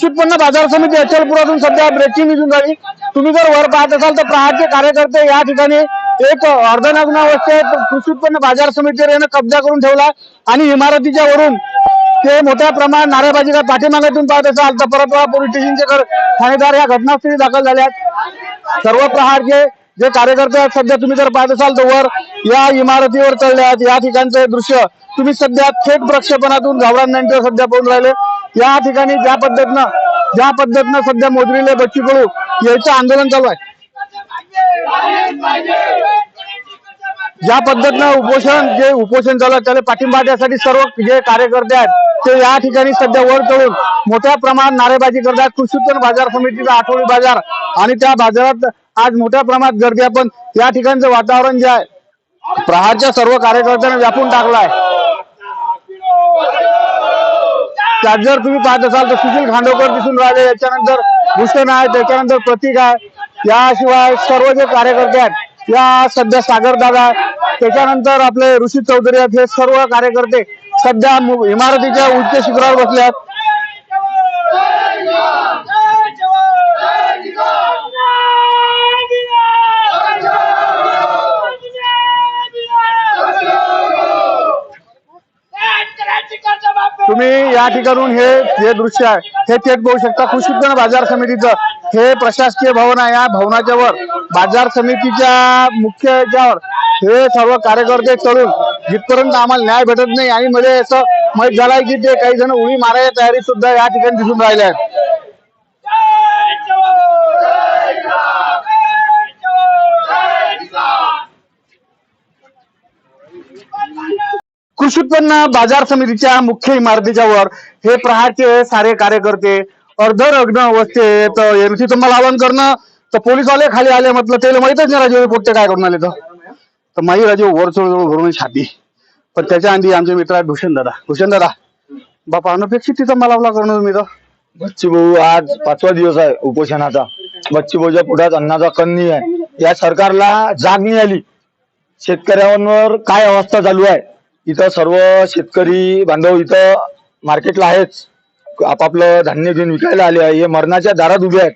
कृषी उत्पन्न बाजार समिती अचलपुरातून सध्या ब्रेकिंग न्यूज झाली तुम्ही जर वर पाहत असाल तर प्रहारचे कार्यकर्ते या ठिकाणी एक अर्धनग्न अवस्थेत कृषी उत्पन्न बाजार समितीवर यानं कब्जा करून ठेवला आणि इमारतीच्या वरून ते मोठ्या प्रमाणात नारेबाजी करत पाठीमागातून पाहत असाल तर परतवाडा पोलीस स्टेशनचे ठाणेदार या घटनास्थळी दाखल झाल्यात आहेत. सर्व प्रहारचे जे कार्यकर्ते आहेत सध्या तुम्ही जर पाहत असाल तर वर या इमारतीवर चढले आहेत. या ठिकाणचं दृश्य तुम्ही सध्या थेट प्रक्षेपणातून गावरान सध्या पाहून राहिले. या ठिकाणी ज्या पद्धतीनं ज्या पद्धतीनं सध्या मोजरीले बच्ची कडू याचं आंदोलन चालू आहे. ज्या पद्धतीनं उपोषण जे उपोषण झालं त्याला पाठिंबा द्यासाठी सर्व जे कार्यकर्ते आहेत ते या ठिकाणी सध्या वर चढून मोठ्या प्रमाणात नारेबाजी करतात कृषी उत्पन्न बाजार समितीचा आठवडी बाजार आणि त्या बाजारात आज मोठ्या प्रमाणात गर्दी आहे. पण या ठिकाणचं वातावरण जे आहे प्रहारच्या सर्व कार्यकर्त्यांना व्यापून टाकलं आहे. त्यात जर तुम्ही पाहत असाल तर सुशील खांडोकर दिसून राहिले. याच्यानंतर भूषण आहे त्याच्यानंतर प्रतीक आहे. याशिवाय सर्व जे कार्यकर्ते आहेत या सध्या सागरदादा आहे. त्याच्यानंतर आपले ऋषी चौधरी आहेत. हे सर्व कार्यकर्ते सध्या इमारतीच्या उच्च शिखरावर बसले आहेत. ठिकाणून हे जे दृश्य आहे. हे थेट बघू शकता कृषी उत्पन्न बाजार समितीचं. हे प्रशासकीय भवन आहे या भवनाच्या वर बाजार समितीच्या मुख्य याच्यावर. हे सर्व कार्यकर्ते चढून जिथपर्यंत आम्हाला न्याय भेटत नाही आणि मध्ये असं माहीत झालंय की ते काही जण उडी मारायच्या तयारी सुद्धा या ठिकाणी दिसून राहिल्या आहेत. उत्पन्न बाजार समितीच्या मुख्य इमारतीच्या वर हे प्रहारचे सारे कार्यकर्ते अर्धरग्न अवस्थेत यांची तुम्हाला आवाहन करणं तर पोलीसवाले खाली आले म्हटलं त्याला माहितच नाही राजू पोट्टे काय करून आले तर. माही राजू वर भरून छाती पण त्याच्या आधी आमचे मित्र आहेत भूषण दादा. भूषण दादा बापा अनपेक्षित तिथं मला आपला करणं तुम्ही तर. बच्ची भाऊ आज पाचवा दिवस आहे उपोषणाचा. बच्ची भाऊच्या पुढ्यात अन्नाचा कन्नी आहे या सरकारला जाग नाही आली. शेतकऱ्यांवर काय अवस्था चालू आहे? इथं सर्व शेतकरी बांधव इथं मार्केटला आहेच. आपापलं धान्य घेऊन विकायला आले आहे. हे मरणाच्या दारात उभे आहेत.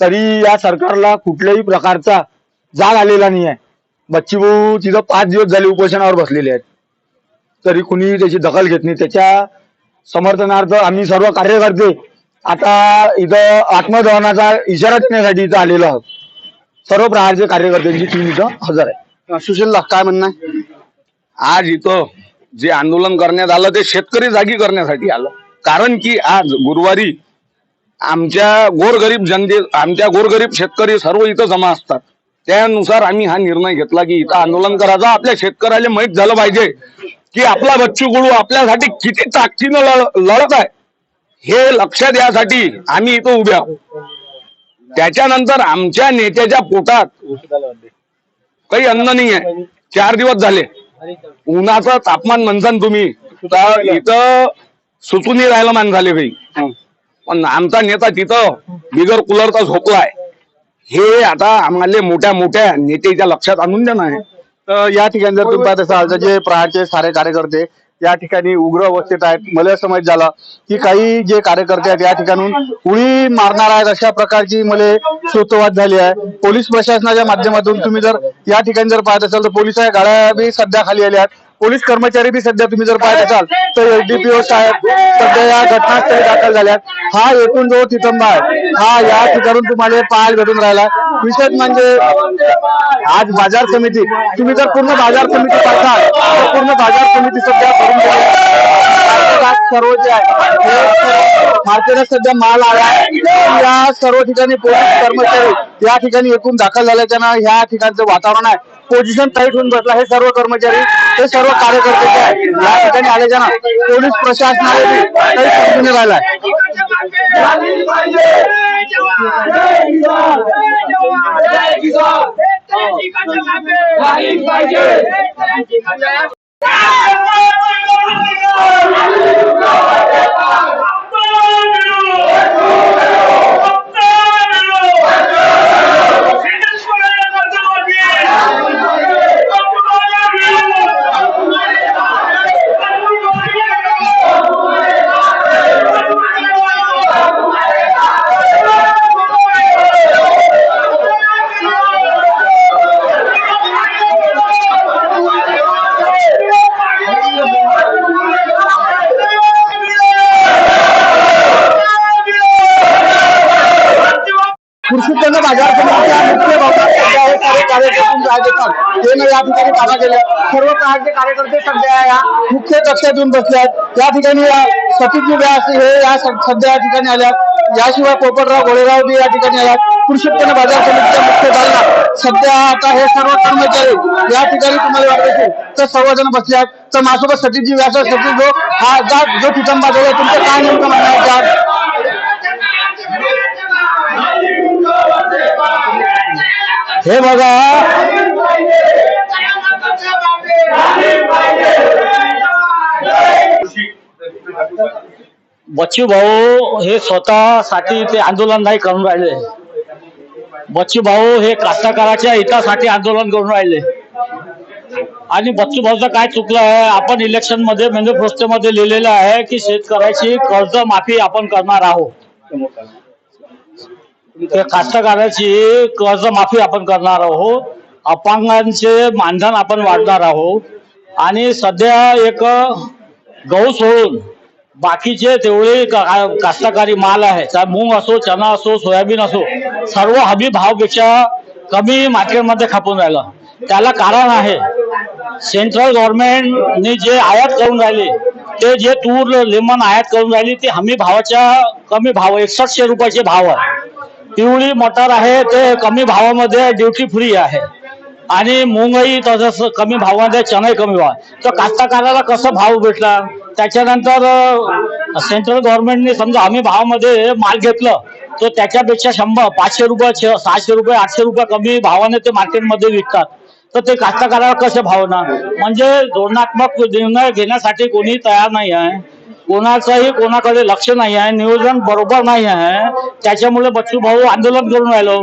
तरी या सरकारला कुठल्याही प्रकारचा जाग आलेला नाही आहे बच्ची भाऊ तिथं पाच दिवस झाले उपोषणावर बसलेले आहेत. तरी कुणी त्याची दखल घेत नाही. त्याच्या समर्थनार्थ आम्ही सर्व कार्यकर्ते आता इथं आत्मदहनाचा इशारा देण्यासाठी इथं आलेलो आहोत. सर्व प्रकारचे कार्यकर्त्यांची टीम इथं हजर आहे. सुशीलला काय म्हणणं आज इथं जे आंदोलन करण्यात आलं ते शेतकरी जागी करण्यासाठी आलं. कारण की आज गुरुवारी आमच्या गोरगरीब जनते आमच्या गोरगरीब शेतकरी सर्व इथं जमा असतात. त्यानुसार आम्ही हा निर्णय घेतला की इथं आंदोलन करायचा. आपल्या शेतकऱ्याला माहीत झालं पाहिजे की आपला बच्चू गुळू आपल्यासाठी किती ताकदीनं लढत आहे. हे लक्षात यासाठी आम्ही इथं उभे आहोत. त्याच्यानंतर आमच्या नेत्याच्या पोटात काही अन्न नाही आहे चार दिवस झाले. उन्हाचं तापमान म्हणता ना तुम्ही तर इथं सुचूनही राहायला मान झाले काही पण आमचा नेता तिथं बिगर कूलरचा झोपलाय. हे आता आम्हाला मोठ्या मोठ्या नेत्याच्या लक्षात आणून देणं आहे. तर या ठिकाणी जर तुम्ही पाहत असाल तर जे प्रहारचे सारे कार्यकर्ते या ठिकाणी उग्र अवस्थेत आहेत. मला असं माहीत झालं की काही जे कार्यकर्ते आहेत या ठिकाणून उळी मारणार आहेत अशा प्रकारची मला सूतवाद झाली आहे. पोलीस प्रशासनाच्या माध्यमातून तुम्ही जर या ठिकाणी जर पाहत असाल तर पोलीस गाड्या बी सध्या खाली आल्या आहेत. पोलीस कर्मचारी बी सध्या तुम्ही जर पाहत असाल तर एसडीपीओ साहेब सध्या या घटनास्थळी दाखल झाल्यात हा एकूण जो तिथंबा आहे हा या ठिकाणून तुम्हाला पाहायला भेटून राहिला विशेष म्हणजे आज बाजार समिती तुम्ही जर पूर्ण बाजार समिती पाहताल तर पूर्ण बाजार समिती सध्या भरून सर्व जे आहे हे मार्केटात सध्या माल आला या सर्व ठिकाणी पोलीस कर्मचारी या ठिकाणी एकूण दाखल झाल्याच्या ह्या ठिकाणचं वातावरण आहे पोझिशन टाईट होऊन बसला हे सर्व कर्मचारी ते सर्व कार्यकर्ते जे आहेत, या ठिकाणी आले ना पोलीस प्रशासनाने काही समजून राहिला आहे. बाजार समितीच्या मुख्य भागात सध्या हे सर्व कार्यकर्ते राहत ते न या ठिकाणी कामा केल्या सर्व प्रकारचे कार्यकर्ते सध्या या मुख्य कक्षात येऊन बसले आहेत. या ठिकाणी या सतीजी व्यास हे या सध्या या ठिकाणी आल्यात याशिवाय पोपटराव गोळेराव बी या ठिकाणी आल्यात कृषी उत्पन्न बाजार समितीच्या मुख्य दालना सध्या आता हे सर्व कर्मचारी या ठिकाणी तुम्हाला वाटत तर सर्वजण बसले आहेत. तर माझ्यासोबत सतीजी व्यास सतीश जो हा जा जो ठिकाण बाजार आहे तुमचं काय नेमकं म्हणणार हे बघा. बच्चू भाऊ हे स्वतःसाठी ते आंदोलन नाही करून राहिले. बच्चू भाऊ हे कास्तकाराच्या हितासाठी आंदोलन करून राहिले. आणि बच्चू भाऊचं काय चुकलं आहे? आपण इलेक्शनमध्ये मॅनिफेस्टोमध्ये लिहिलेलं आहे की शेतकऱ्याची कर्ज माफी आपण करणार आहोत. त्या कास्तकाराची कर्ज माफी आपण करणार आहोत. अपंगांचे मानधन आपण वाढणार आहोत. आणि सध्या एक गहू सोडून बाकीचे तेवढे का- कास्तकारी माल आहे. चाहे मूग असो चना असो सोयाबीन असो सर्व हमी भावपेक्षा कमी मार्केटमध्ये खपून राहिलं. त्याला कारण आहे सेंट्रल गव्हर्नमेंटने जे आयात करून राहिले ते जे तूर लेमन आयात करून राहिली ते हमी भावाच्या कमी भाव एकसष्टशे रुपयाचे भाव आहे. पिवळी मटर आहे ते कमी भावामध्ये ड्युटी फ्री आहे. आणि मुंगही तसंच कमी भावामध्ये चणाही कमी भाव तर कास्तकाराला कसं भाव भेटला? त्याच्यानंतर सेंट्रल गव्हर्नमेंटने समजा हमी भावामध्ये माल घेतलं तर त्याच्यापेक्षा शंभर पाचशे रुपये छ- सहाशे रुपये आठशे रुपये कमी भावाने ते मार्केटमध्ये विकतात. तर ते कास्तकाराला कसे भावना म्हणजे धोरणात्मक निर्णय घेण्यासाठी कोणी तयार नाही आहे. कोणाचंही कोणाकडे लक्ष नाही आहे नियोजन बरोबर नाही आहे त्याच्यामुळे बच्चू भाऊ आंदोलन करून राहिलो.